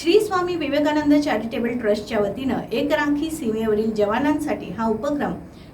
Shri Swami Vivekananda charitable ट्रस्टच्या वतीनं एक राखी सीमेवरील जवानांसाठी हा उपक्रम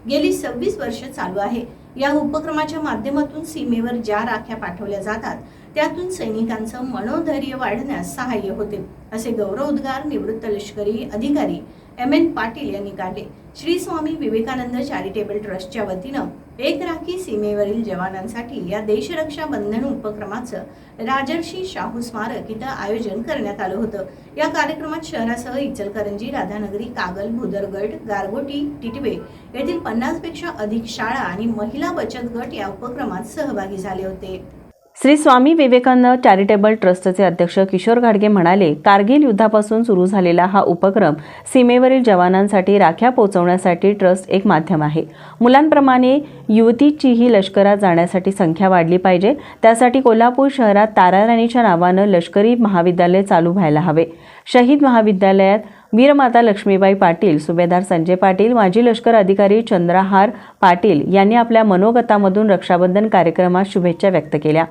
गेली सव्वीस वर्ष चालू आहे. या उपक्रमाच्या माध्यमातून सीमेवर ज्या राख्या पाठवल्या जातात त्यातून सैनिकांचं मनोधैर्य वाढण्यास सहाय्य होते असे गौरवोद्गार निवृत्त लष्करी अधिकारी एम एन पाटील यांनी काढले. श्री स्वामी विवेकानंद चॅरिटेबल ट्रस्टच्या वतीनं एक राखी सीमेवरील जवानांसाठी या देशरक्षा बंधन उपक्रमाचं राजर्षी शाहू स्मारक इथं आयोजन करण्यात आलं होतं. या कार्यक्रमात शहरासह इचलकरंजी राधानगरी कागल भुदरगड गारगोटी टिटवे येथील पन्नासपेक्षा अधिक शाळा आणि महिला बचत गट या उपक्रमात सहभागी झाले होते. श्री स्वामी विवेकानंद चॅरिटेबल ट्रस्टचे अध्यक्ष किशोर घाडगे म्हणाले कारगिल युद्धापासून सुरू झालेला हा उपक्रम सीमेवरील जवानांसाठी राख्या पोहोचवण्यासाठी ट्रस्ट एक माध्यम आहे. मुलांप्रमाणे युवतीचीही लष्करात जाण्यासाठी संख्या वाढली पाहिजे. त्यासाठी कोल्हापूर शहरात ताराराणीच्या नावानं लष्करी महाविद्यालय चालू व्हायला हवे. शहीद महाविद्यालयात वीरमाता लक्ष्मीबाई पाटील सुभेदार संजय पाटील माजी लष्कर अधिकारी चंद्रहार पाटील यांनी आपल्या मनोगतामधून रक्षाबंधन कार्यक्रमात शुभेच्छा व्यक्त केल्या.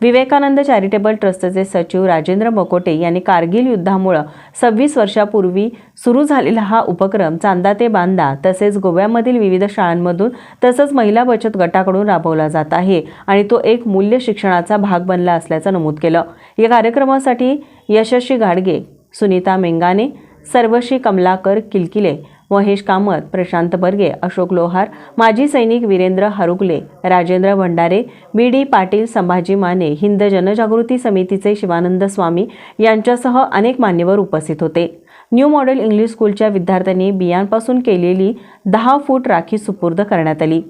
विवेकानंद चॅरिटेबल ट्रस्टचे सचिव राजेंद्र मकोटे यांनी कारगिल युद्धामुळं सव्वीस वर्षापूर्वी सुरू झालेला हा उपक्रम चांदा ते बांदा तसेच गोव्यामधील विविध शाळांमधून तसंच महिला बचत गटाकडून राबवला जात आहे आणि तो एक मूल्य शिक्षणाचा भाग बनला असल्याचं नमूद केलं. या कार्यक्रमासाठी यशस्वी घाडगे सुनीता मेंगाने सर्वश्री कमलाकर किलकिले महेश कामत प्रशांत बर्गे अशोक लोहार माजी सैनिक वीरेंद्र हरुगले राजेंद्र भंडारे बी डी पाटील संभाजी माने हिंद जनजागृती समितीचे शिवानंद स्वामी यांच्यासह अनेक मान्यवर उपस्थित होते. न्यू मॉडेल इंग्लिश स्कूलच्या विद्यार्थ्यांनी बियांपासून केलेली दहा फूट राखी सुपूर्द करण्यात आली.